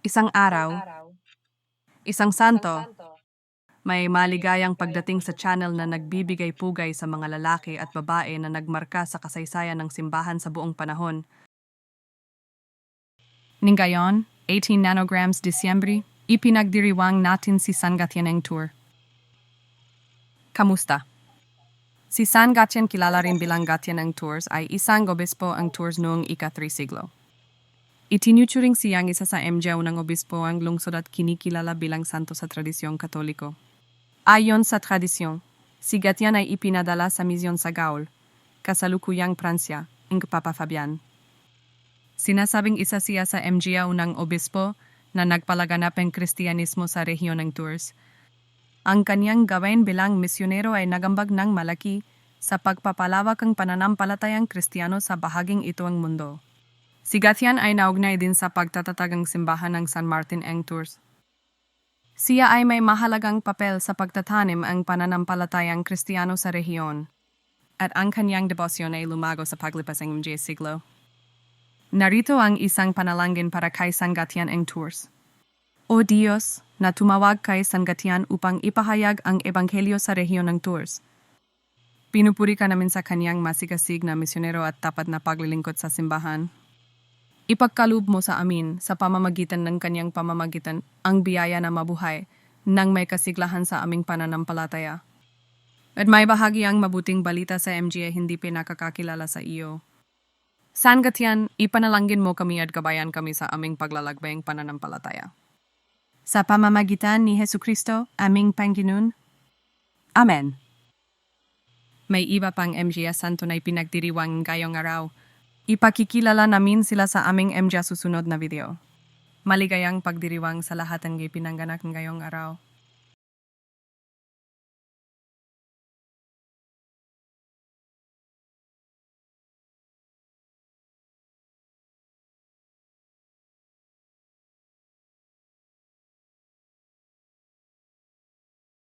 Isang araw, isang santo, may maligayang pagdating sa channel na nagbibigay pugay sa mga lalaki at babae na nagmarka sa kasaysayan ng simbahan sa buong panahon. Ningayon, 18 nanograms Disyembre, ipinagdiriwang natin si San Gatianeng Tour. Kamusta? Si San Gatian kilala rin bilang Gatianeng Tours ay isang obispo ang tours noong ika-3 siglo. Itinuturing siyang isa sa MJO ng obispo ang lungsod at kinikilala bilang santo sa tradisyong katoliko. Ayon sa tradisyon, si Gatian ay ipinadala sa misyon sa Gaul, kasalukuyang Pransya, ng Papa Fabian. Sinasabing isa siya sa MGO ng obispo na nagpalaganap ng Kristyanismo sa rehiyon ng Tours. Ang kanyang gawin bilang misyonero ay nagambag ng malaki sa pagpapalawak ng pananampalatayang Kristiyano sa bahaging ito ang mundo. Si Gatian ay naugnay din sa pagtatatag ng simbahan ng San Martin ang Tours. Siya ay may mahalagang papel sa pagtatanim ang pananampalatayang Kristiyano sa rehiyon at ang kanyang debosyon ay lumago sa paglipas ng mga siglo. Narito ang isang panalangin para kay San Gatian ang Tours. O Diyos, na tumawag kay San Gatian upang ipahayag ang ebanghelyo sa rehiyon ng Tours. Pinupuri ka namin sa kanyang masigasig na misyonero at tapat na paglilingkod sa simbahan. Ipagkaloob mo sa amin sa pamamagitan ng kanyang pamamagitan ang biyaya na mabuhay nang may kasiglahan sa aming pananampalataya. At may bahagi ang mabuting balita sa MGA hindi pinakakakilala sa iyo. San Gatian, ipanalangin mo kami at gabayan kami sa aming paglalagbayang pananampalataya. Sa pamamagitan ni Hesu Kristo, aming Panginoon. Amen. May iba pang MGA Santo na ipinagdiriwang ngayong araw. Ipakikilala namin sila sa aming MGA susunod na video. Maligayang pagdiriwang sa lahat ng ipinanganak ngayong araw.